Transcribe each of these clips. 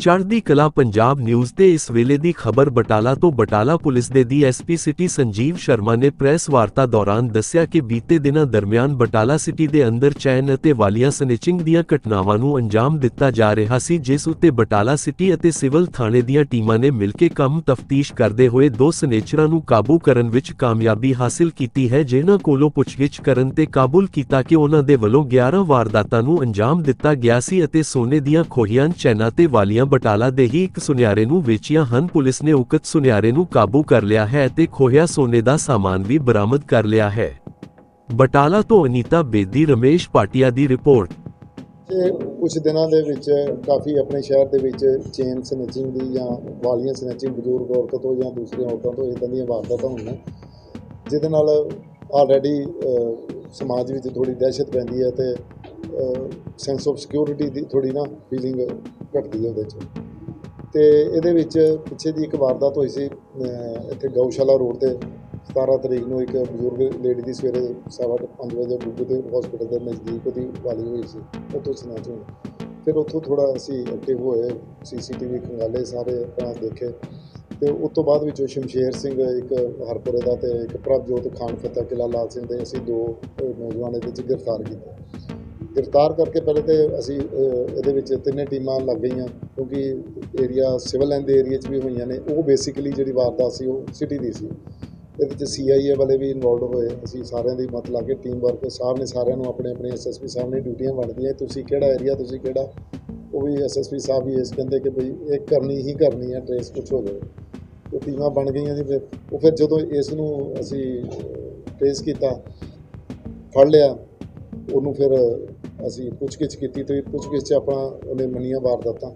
ਚੜ੍ਹਦੀ ਕਲਾ ਪੰਜਾਬ ਨਿਊਜ਼ ਤੇ ਇਸ ਵੇਲੇ ਦੀ ਖਬਰ ਬਟਾਲਾ ਤੋਂ ਬਟਾਲਾ ਪੁਲਿਸ ਦੇ ਡੀਐਸਪੀ ਸਿਟੀ ਸੰਜੀਵ ਸ਼ਰਮਾ ਨੇ ਪ੍ਰੈਸ ਵਾਰਤਾ ਦੌਰਾਨ ਦੱਸਿਆ ਕਿ ਬੀਤੇ ਦਿਨਾਂ ਦਰਮਿਆਨ ਬਟਾਲਾ ਸਿਟੀ ਦੇ ਅੰਦਰ ਚੈਨ ਅਤੇ ਵਾਲੀਆਂ ਸਨੇਚਿੰਗ ਦੀਆਂ ਘਟਨਾਵਾਂ ਨੂੰ ਅੰਜਾਮ ਦਿੱਤਾ ਜਾ ਰਿਹਾ ਸੀ, ਜਿਸ ਉੱਤੇ ਬਟਾਲਾ ਸਿਟੀ ਅਤੇ ਸਿਵਲ ਥਾਣੇ ਦੀਆਂ ਟੀਮਾਂ ਨੇ ਮਿਲ ਕੇ ਕੰਮ ਤਫਤੀਸ਼ ਕਰਦੇ ਹੋਏ ਦੋ ਸਨੇਚਰਾਂ ਨੂੰ ਕਾਬੂ ਕਰਨ ਵਿੱਚ ਕਾਮਯਾਬੀ ਹਾਸਲ ਕੀਤੀ ਹੈ, ਜਿਨ੍ਹਾਂ ਕੋਲੋਂ ਪੁੱਛਗਿੱਛ ਕਰਨ ਤੇ ਕਾਬੂਲ ਕੀਤਾ ਕਿ ਉਹਨਾਂ ਦੇ ਵੱਲੋਂ 11 ਵਾਰਦਾਤਾਂ ਨੂੰ ਅੰਜਾਮ ਦਿੱਤਾ ਗਿਆ ਸੀ ਅਤੇ ਸੋਨੇ ਦੀਆਂ ਖੋਹੀਆਂ, ਚੈਨਾਂ ਤੇ ਵਾਲੀਆਂ ਬਟਾਲਾ ਦੇ ਹੀ ਇੱਕ ਸੁਨਿਆਰੇ ਨੂੰ ਵੇਚੀਆਂ ਹਨ। ਪੁਲਿਸ ਨੇ ਉਕਤ ਸੁਨਿਆਰੇ ਨੂੰ ਕਾਬੂ ਕਰ ਲਿਆ ਹੈ ਤੇ ਖੋਹਿਆ ਸੋਨੇ ਦਾ ਸਾਮਾਨ ਵੀ ਬਰਾਮਦ ਕਰ ਲਿਆ ਹੈ। ਬਟਾਲਾ ਤੋਂ ਅਨੀਤਾ ਬੇਦੀ, ਰਮੇਸ਼ ਪਾਟਿਆ ਦੀ ਰਿਪੋਰਟ। ਇਹ ਕੁਝ ਦਿਨਾਂ ਦੇ ਵਿੱਚ ਕਾਫੀ ਆਪਣੇ ਸ਼ਹਿਰ ਦੇ ਵਿੱਚ ਚੇਨ ਸਨੈਚਿੰਗ ਦੀ ਜਾਂ ਵਾਲੀਆਂ ਸਨੈਚਿੰਗ ਬਜ਼ੁਰਗ ਔਰਤ ਤੋਂ ਜਾਂ ਦੂਸਰੀਆਂ ਔਰਤਾਂ ਤੋਂ ਇਦਾਂ ਦੀਆਂ ਵਾਰਦਾਤਾਂ ਹੋਈਆਂ ਜਿਹਦੇ ਨਾਲ ਆਲਰੇਡੀ ਸਮਾਜ ਵਿੱਚ ਥੋੜੀ ਦਹਿਸ਼ਤ ਪੈਂਦੀ ਹੈ ਤੇ ਸੈਂਸ ਆਫ ਸਿਕਿਉਰਿਟੀ ਦੀ ਥੋੜੀ ਨਾ ਫੀਲਿੰਗ ਘਟਦੀ ਹੈ ਉਹਦੇ 'ਚ। ਤੇ ਇਹਦੇ ਵਿੱਚ ਪਿੱਛੇ ਦੀ ਇੱਕ ਵਾਰਦਾਤ ਹੋਈ ਸੀ ਇੱਥੇ ਗਊਸ਼ਾਲਾ ਰੋਡ ਤੇ 17 ਤਰੀਕ ਨੂੰ ਇੱਕ ਬਜ਼ੁਰਗ ਲੇਡੀ ਦੀ ਸਵੇਰੇ ਸਵਾ ਕੁ ਪੰਜ ਵਜੇ ਡੁੱਬੂ ਦੇ ਹਸਪੀਟਲ ਦੇ ਨਜ਼ਦੀਕ ਉਹਦੀ ਵਾਲੀ ਹੋਈ ਸੀ ਉੱਥੋਂ ਸੁਣਾ ਹੋਈ ਫਿਰ ਉੱਥੋਂ ਥੋੜਾ ਅਸੀਂ ਐਕਟਿਵ ਹੋਏ ਸੀਸੀਟੀਵੀ ਖੰਗਾਲੇ ਸਾਰੇ ਆਪਣਾ ਦੇਖੇ। ਤੇ ਉਸ ਤੋਂ ਬਾਅਦ ਵਿੱਚੋਂ ਸ਼ਮਸ਼ੇਰ ਸਿੰਘ ਇੱਕ ਹਰਪੁਰੇ ਦਾ ਤੇ ਇੱਕ ਪ੍ਰਭਜੋਤ ਖਾਨ ਫਤਿਹ ਕਿਲਾ ਲਾਲ ਸਿੰਘ ਦੇ ਅਸੀਂ ਦੋ ਨੌਜਵਾਨ ਇਹਦੇ ਵਿੱਚ ਗ੍ਰਿਫਤਾਰ ਕੀਤੇ। ਗ੍ਰਿਫਤਾਰ ਕਰਕੇ ਪਹਿਲੇ ਤੇ ਅਸੀਂ ਇਹਦੇ ਵਿੱਚ ਤਿੰਨੇ ਟੀਮਾਂ ਲੱਗ ਗਈਆਂ, ਕਿਉਂਕਿ ਏਰੀਆ ਸਿਵਲ ਲਾਈਨ ਦੇ ਏਰੀਆ 'ਚ ਵੀ ਹੋਈਆਂ ਨੇ, ਉਹ ਬੇਸਿਕਲੀ ਜਿਹੜੀ ਵਾਰਦਾਤ ਸੀ, ਉਹ ਸਿਟੀ ਦੀ ਸੀ। ਇਹਦੇ ਵਿੱਚ ਸੀਆਈਏ ਵਾਲੇ ਵੀ ਇਨਵੋਲਵ ਹੋਏ, ਅਸੀਂ ਸਾਰਿਆਂ ਦੀ ਮਤ ਲਾ ਕੇ ਟੀਮ ਵਰਕ ਸਾਹਿਬ ਨੇ ਸਾਰਿਆਂ ਨੂੰ ਆਪਣੇ ਆਪਣੇ ਐਸਐਸਪੀ ਸਾਹਿਬ ਨੇ ਡਿਊਟੀਆਂ ਵੰਡਦੀਆਂ ਤੁਸੀਂ ਕਿਹੜਾ ਏਰੀਆ ਤੁਸੀਂ ਕਿਹੜਾ, ਉਹ ਵੀ ਐਸਐਸਪੀ ਸਾਹਿਬ ਵੀ ਇਸ ਕਹਿੰਦੇ ਕਿ ਬਈ ਇਹ ਕਰਨੀ ਹੀ ਕਰਨੀ ਹੈ ਟ੍ਰੇਸ ਕੁਛ ਹੋ ਜਾਵੇ। ਉਹ ਟੀਮਾਂ ਬਣ ਗਈਆਂ ਜੀ, ਫਿਰ ਉਹ ਫਿਰ ਜਦੋਂ ਇਸ ਨੂੰ ਅਸੀਂ ਟ੍ਰੇਸ ਕੀਤਾ, ਫੜ ਲਿਆ, ਉਹਨੂੰ ਫਿਰ ਅਸੀਂ ਪੁੱਛਗਿੱਛ ਕੀਤੀ ਤੇ ਪੁੱਛਗਿੱਛ 'ਚ ਆਪਾਂ ਉਹਨੇ ਮੰਨੀਆਂ ਵਾਰਦਾਤਾਂ।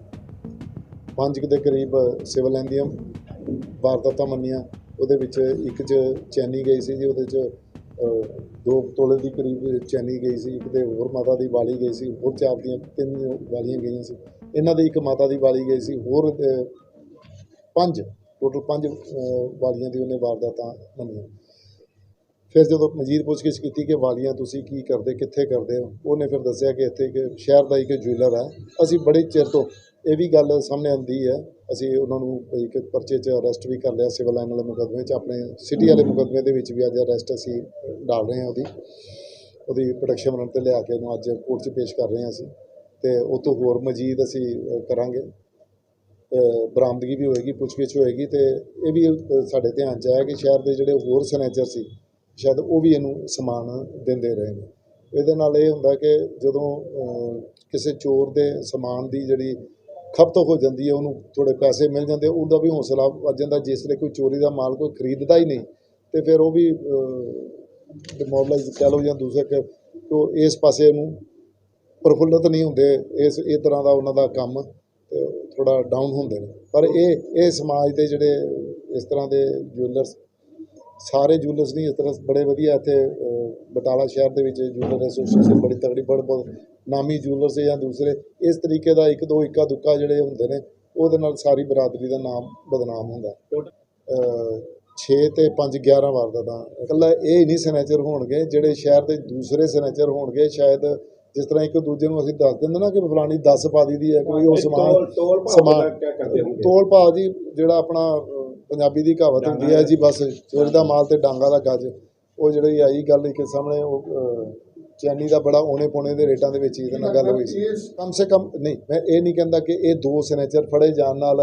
ਪੰਜ ਕੁ ਦੇ ਕਰੀਬ ਸਿਵਲ ਲਾਈਨ ਦੀਆਂ ਵਾਰਦਾਤਾਂ ਮੰਨੀਆਂ। ਉਹਦੇ ਵਿੱਚ ਇੱਕ 'ਚ ਚੈਨੀ ਗਈ ਸੀ ਜੀ, ਉਹਦੇ 'ਚ ਦੋ ਤੋਲੇ ਦੀ ਕਰੀਬ ਚੈਨੀ ਗਈ ਸੀ, ਇੱਕ ਤੇ ਹੋਰ ਮਾਤਾ ਦੀ ਵਾਲੀ ਗਈ ਸੀ, ਹੋਰ ਚਾਰ ਦੀਆਂ ਤਿੰਨ ਵਾਲੀਆਂ ਗਈਆਂ ਸੀ। ਇਹਨਾਂ ਦੀ ਇੱਕ ਮਾਤਾ ਦੀ ਵਾਲੀ ਗਈ ਸੀ, ਹੋਰ ਪੰਜ, ਟੋਟਲ ਪੰਜ ਵਾਲੀਆਂ ਦੀ ਉਹਨੇ ਵਾਰਦਾਤਾਂ ਮੰਨੀਆਂ। ਫਿਰ ਜਦੋਂ ਮਜੀਦ ਪੁੱਛਗਿੱਛ ਕੀਤੀ ਕਿ ਵਾਲੀਆਂ ਤੁਸੀਂ ਕੀ ਕਰਦੇ ਕਿੱਥੇ ਕਰਦੇ ਹੋ ਉਹਨੇ ਫਿਰ ਦੱਸਿਆ ਕਿ ਇੱਥੇ ਕਿ ਸ਼ਹਿਰ ਦਾ ਇੱਕ ਜੁਐਲਰ ਹੈ। ਅਸੀਂ ਬੜੇ ਚਿਰ ਤੋਂ ਇਹ ਵੀ ਗੱਲ ਸਾਹਮਣੇ ਆਉਂਦੀ ਹੈ। ਅਸੀਂ ਉਹਨਾਂ ਨੂੰ ਇੱਕ ਪਰਚੇ 'ਚ ਅਰੈਸਟ ਵੀ ਕਰ ਲਿਆ ਸਿਵਲ ਲਾਈਨ ਵਾਲੇ ਮੁਕੱਦਮੇ 'ਚ। ਆਪਣੇ ਸਿਟੀ ਵਾਲੇ ਮੁਕੱਦਮੇ ਦੇ ਵਿੱਚ ਵੀ ਅੱਜ ਅਰੈਸਟ ਅਸੀਂ ਡਾਲ ਰਹੇ ਹਾਂ ਉਹਦੀ। ਉਹਦੀ ਪ੍ਰੋਟੈਕਸ਼ਨ ਵਾਰੰਟ ਤੇ ਲਿਆ ਕੇ ਉਹਨੂੰ ਅੱਜ ਕੋਰਟ 'ਚ ਪੇਸ਼ ਕਰ ਰਹੇ ਹਾਂ ਅਸੀਂ। ਤੇ ਉਹ ਤੋਂ ਹੋਰ ਮਜੀਦ ਅਸੀਂ ਕਰਾਂਗੇ। ਬਰਾਮਦਗੀ ਵੀ ਹੋਏਗੀ ਪੁੱਛਗਿੱਛ ਹੋਏਗੀ ਤੇ ਇਹ ਵੀ ਸਾਡੇ ਧਿਆਨ 'ਚ ਆਇਆ ਕਿ ਸ਼ਹਿਰ ਦੇ ਜਿਹੜੇ ਹੋਰ ਸਨੈਚਰ ਸੀ ਸ਼ਾਇਦ ਉਹ ਵੀ ਇਹਨੂੰ ਸਮਾਨ ਦਿੰਦੇ ਰਹੇ ਨੇ। ਇਹਦੇ ਨਾਲ ਇਹ ਹੁੰਦਾ ਕਿ ਜਦੋਂ ਕਿਸੇ ਚੋਰ ਦੇ ਸਮਾਨ ਦੀ ਜਿਹੜੀ ਖਪਤ ਹੋ ਜਾਂਦੀ ਹੈ, ਉਹਨੂੰ ਥੋੜੇ ਪੈਸੇ ਮਿਲ ਜਾਂਦੇ ਉਹਦਾ ਵੀ ਹੌਸਲਾ ਵੱਜ ਜਾਂਦਾ। ਜਿਸ ਲਈ ਕੋਈ ਚੋਰੀ ਦਾ ਮਾਲ ਕੋਈ ਖਰੀਦਦਾ ਹੀ ਨਹੀਂ, ਤੇ ਫਿਰ ਉਹ ਵੀ ਡਿਮੋਬਲਾਈਜ਼ ਕਹਿ ਲਓ ਜਾਂ ਦੂਸਰੇ ਕਿ ਉਹ ਇਸ ਪਾਸੇ ਨੂੰ ਪ੍ਰਫੁੱਲਤ ਨਹੀਂ ਹੁੰਦੇ, ਇਸ, ਇਹ ਤਰ੍ਹਾਂ ਦਾ ਉਹਨਾਂ ਦਾ ਕੰਮ ਥੋੜਾ ਡਾਊਨ ਹੁੰਦੇ ਨੇ। ਪਰ ਇਹ ਇਹ ਸਮਾਜ ਦੇ ਜਿਹੜੇ ਇਸ ਤਰ੍ਹਾਂ ਦੇ ਜੁਐਲਰਸ ਸਾਰੇ ਜੁਐਲਰਸ ਨਹੀਂ ਇਸ ਤਰ੍ਹਾਂ ਬੜੇ ਵਧੀਆ ਇੱਥੇ ਬਟਾਲਾ ਸ਼ਹਿਰ ਦੇ ਵਿੱਚ ਜੁਐਲਰ ਐਸੋਸੀਏਸ਼ਨ ਬੜੀ ਤਗੜੀ ਬੜ ਬਹੁਤ ਨਾਮੀ ਜੁਐਲਰਸ ਜਾਂ ਦੂਸਰੇ। ਇਸ ਤਰੀਕੇ ਦਾ ਇੱਕ ਦੋ ਇੱਕਾ ਦੁੱਕਾ ਜਿਹੜੇ ਹੁੰਦੇ ਨੇ ਉਹਦੇ ਨਾਲ ਸਾਰੀ ਬਰਾਦਰੀ ਦਾ ਨਾਮ ਬਦਨਾਮ ਹੁੰਦਾ। 6 ਤੇ 5 11 ਵਾਰਦਾਤਾਂ ਇਕੱਲਾ ਇਹ ਨਹੀਂ ਸਨੈਚਰ ਹੋਣਗੇ ਜਿਹੜੇ ਸ਼ਹਿਰ ਦੇ ਦੂਸਰੇ ਸਨੈਚਰ ਹੋਣਗੇ ਸ਼ਾਇਦ ਜਿਸ ਤਰ੍ਹਾਂ ਇੱਕ ਦੂਜੇ ਨੂੰ ਅਸੀਂ ਦੱਸ ਦਿੰਦੇ ਨਾ ਕਿ ਫਲਾਣੀ 10 ਪਾ ਦੀ ਦੀ ਹੈ ਕੋਈ ਉਹ ਸਮਾਨ ਸਮਾਨ ਦਾ ਤੋਲ ਭਾਅ ਜੀ ਜਿਹੜਾ ਆਪਣਾ ਪੰਜਾਬੀ ਦੀ ਕਹਾਵਤ ਹੁੰਦੀ ਹੈ ਜੀ ਬਸ ਚੋਰੀ ਦਾ ਮਾਲ ਤੇ ਡਾਂਗਾ ਦਾ ਗੱਜ। ਉਹ ਜਿਹੜੀ ਆਈ ਗੱਲ ਇੱਕ ਸਾਹਮਣੇ ਉਹ ਚੈਨੀ ਦਾ ਬੜਾ ਓਨੇ ਪੋਨੇ ਦੇ ਰੇਟਾਂ ਦੇ ਵਿੱਚ ਇਹਦੇ ਨਾਲ ਗੱਲ ਹੋਈ ਸੀ। ਕਮ ਸੇ ਕਮ ਨਹੀਂ ਮੈਂ ਇਹ ਨਹੀਂ ਕਹਿੰਦਾ ਕਿ ਇਹ ਦੋ ਸਿਗਨੇਚਰ ਫੜੇ ਜਾਣ ਨਾਲ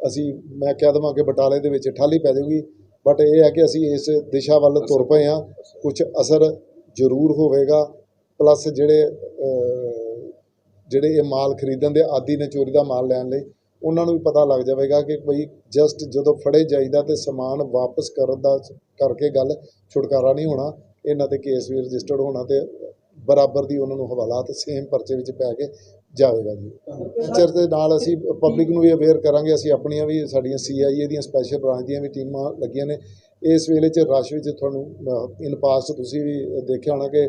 ਅਸੀਂ ਮੈਂ ਕਹਿ ਦੇਵਾਂ ਕਿ ਬਟਾਲੇ ਦੇ ਵਿੱਚ ਠਾਲੀ ਪੈ ਜਾਊਗੀ। ਬਟ ਇਹ ਹੈ ਕਿ ਅਸੀਂ ਇਸ ਦਿਸ਼ਾ ਵੱਲ ਤੁਰ ਪਏ ਹਾਂ। ਕੁਝ ਅਸਰ। ਜ਼ਰੂਰ ਹੋਵੇਗਾ। ਪਲੱਸ ਜਿਹੜੇ ਜਿਹੜੇ ਇਹ ਮਾਲ ਖਰੀਦਣ ਦੇ ਆਦੀ ਨੇ ਚੋਰੀ ਦਾ ਮਾਲ ਲੈਣ ਲਈ ਉਹਨਾਂ ਨੂੰ ਵੀ ਪਤਾ ਲੱਗ ਜਾਵੇਗਾ ਕਿ ਬਈ ਜਸਟ ਜਦੋਂ ਫੜੇ ਜਾਈਦਾ ਤੇ ਸਮਾਨ ਵਾਪਸ ਕਰਨ ਦਾ ਕਰਕੇ ਗੱਲ ਛੁਟਕਾਰਾ ਨਹੀਂ ਹੋਣਾ, ਇਹਨਾਂ ਤੇ ਕੇਸ ਵੀ ਰਜਿਸਟਰਡ ਹੋਣਾ ਤੇ ਬਰਾਬਰ ਦੀ ਉਹਨਾਂ ਨੂੰ ਹਵਾਲਾਤ ਸੇਮ ਪਰਚੇ ਵਿੱਚ ਪੈ ਕੇ ਜਾਵੇਗਾ ਜੀ। ਟੀਚਰ ਦੇ ਨਾਲ ਅਸੀਂ ਪਬਲਿਕ ਨੂੰ ਵੀ ਅਵੇਅਰ ਕਰਾਂਗੇ, ਅਸੀਂ ਆਪਣੀਆਂ ਵੀ ਸਾਡੀਆਂ ਸੀਆਈਏ ਦੀਆਂ ਸਪੈਸ਼ਲ ਬ੍ਰਾਂਚ ਦੀਆਂ ਵੀ ਟੀਮਾਂ ਲੱਗੀਆਂ ਨੇ। ਇਸ ਵੇਲੇ 'ਚ ਰਸ਼ ਵਿੱਚ ਤੁਹਾਨੂੰ ਇਨ ਪਾਸਟ ਤੁਸੀਂ ਵੀ ਦੇਖਿਆ ਹੋਣਾ ਕਿ